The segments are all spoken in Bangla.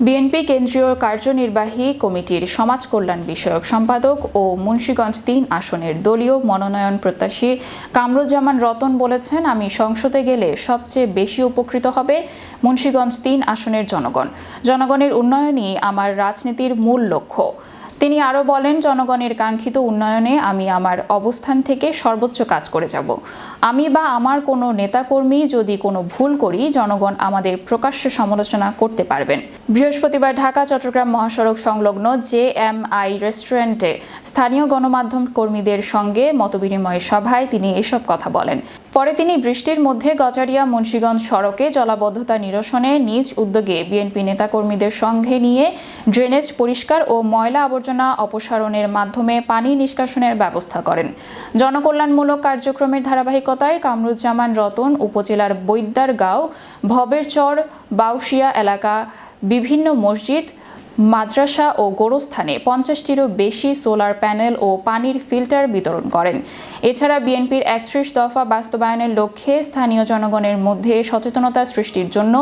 বিএনপি কেন্দ্রীয় কার্যনির্বাহী কমিটির সমাজ কল্যাণ বিষয়ক সম্পাদক ও মুন্সীগঞ্জ তিন আসনের দলীয় মনোনয়ন প্রত্যাশী কামরুজ্জামান রতন বলেছেন, আমি সংসদে গেলে সবচেয়ে বেশি উপকৃত হবে মুন্সীগঞ্জ তিন আসনের জনগণ। জনগণের উন্নয়নই আমার রাজনীতির মূল লক্ষ্য। তিনি আরও বলেন, জনগণের কাঙ্ক্ষিত উন্নয়নে আমি আমার অবস্থান থেকে সর্বোচ্চ কাজ করে যাব। আমি বা আমার কোনো নেতাকর্মী যদি কোনো ভুল করি, জনগণ আমাদের প্রকাশ্য সমালোচনা করতে পারবেন। বৃহস্পতিবার ঢাকা, চট্টগ্রাম মহাসড়ক সংলগ্ন জে এম আই রেস্টুরেন্টে স্থানীয় গণমাধ্যম কর্মীদের সঙ্গে মতবিনিময় সভায় তিনি এসব কথা বলেন। পরে তিনি বৃষ্টির মধ্যে গজারিয়া মুন্সীগঞ্জ সড়কে জলাবদ্ধতা নিরসনে নিজ উদ্যোগে বিএনপি নেতাকর্মীদের সঙ্গে নিয়ে ড্রেনেজ পরিষ্কার ও ময়লা আবর্জনা অপসারণের মাধ্যমে পানি নিষ্কাশনের ব্যবস্থা করেন। জনকল্যাণমূলক কার্যক্রমের ধারাবাহিকতায় কামরুজ্জামান রতন, উপজেলার বৈদ্যারগাঁও, ভবেরচর, বাউশিয়া এলাকা, বিভিন্ন মসজিদ মাদ্রাসা ও গোরস্থানে পঞ্চাশটিরও বেশি সোলার প্যানেল ও পানির ফিল্টার বিতরণ করেন। এছাড়া বিএনপির একত্রিশ দফা বাস্তবায়নের লক্ষ্যে স্থানীয় জনগণের মধ্যে সচেতনতা সৃষ্টির জন্য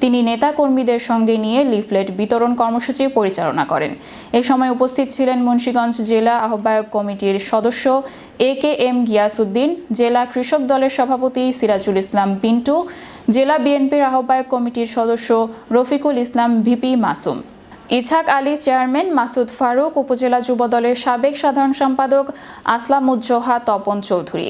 তিনি নেতাকর্মীদের সঙ্গে নিয়ে লিফলেট বিতরণ কর্মসূচি পরিচালনা করেন। এ সময় উপস্থিত ছিলেন মুন্সীগঞ্জ জেলা আহ্বায়ক কমিটির সদস্য এ কে এম গিয়াসুদ্দিন জেলা কৃষক দলের সভাপতি সিরাজুল ইসলাম পিন্টু, জেলা বিএনপির আহ্বায়ক কমিটির সদস্য রফিকুল ইসলাম ভিপি মাসুম। ইছাক আলী চেয়ারম্যান মাসুদ ফারুক, উপজেলা যুবদলের সাবেক সাধারণ সম্পাদক আসলামুজ্জোহা তপন চৌধুরী।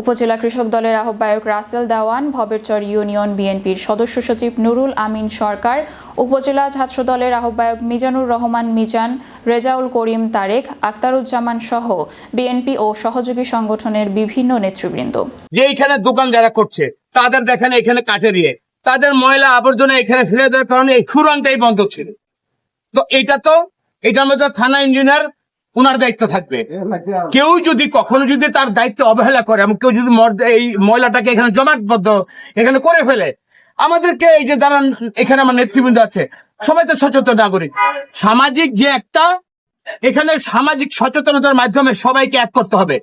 উপজেলা কৃষক দলের আহ্বায়ক রাসেল দেওয়ান, ভবেরচর ইউনিয়ন বিএনপির সদস্য সচিব নুরুল আমিন সরকার, উপজেলা ছাত্র দলের আহ্বায়ক মিজানুর রহমান মিজান, রেজাউল করিম তারেক, আক্তারুজ্জামান সহ বিএনপি ও সহযোগী সংগঠনের বিভিন্ন নেতৃবৃন্দ। যে এখানে দোকান যারা করছে, তাদের দেখেন এখানে কাঠের দিয়ে তাদের ময়লা আবর্জনা এখানে ফেলে দেওয়ার কারণে এই সুরনটাই বন্ধ ছিল। তো এটা তো এটার মধ্যে থানা ইঞ্জিনিয়ার ওনার দায়িত্ব থাকবে। কেউ যদি কখনো যদি তার দায়িত্ব অবহেলা করে এবং কেউ যদি এই ময়লাটাকে এখানে জমাটবদ্ধ এখানে করে ফেলে আমাদেরকে এই যে দাঁড়ান এখানে আমার নেতৃবৃন্দ আছে সবাই তো সচেতন নাগরিক। সামাজিক যে একটা এখানে সামাজিক সচেতনতার মাধ্যমে সবাইকে এক করতে হবে।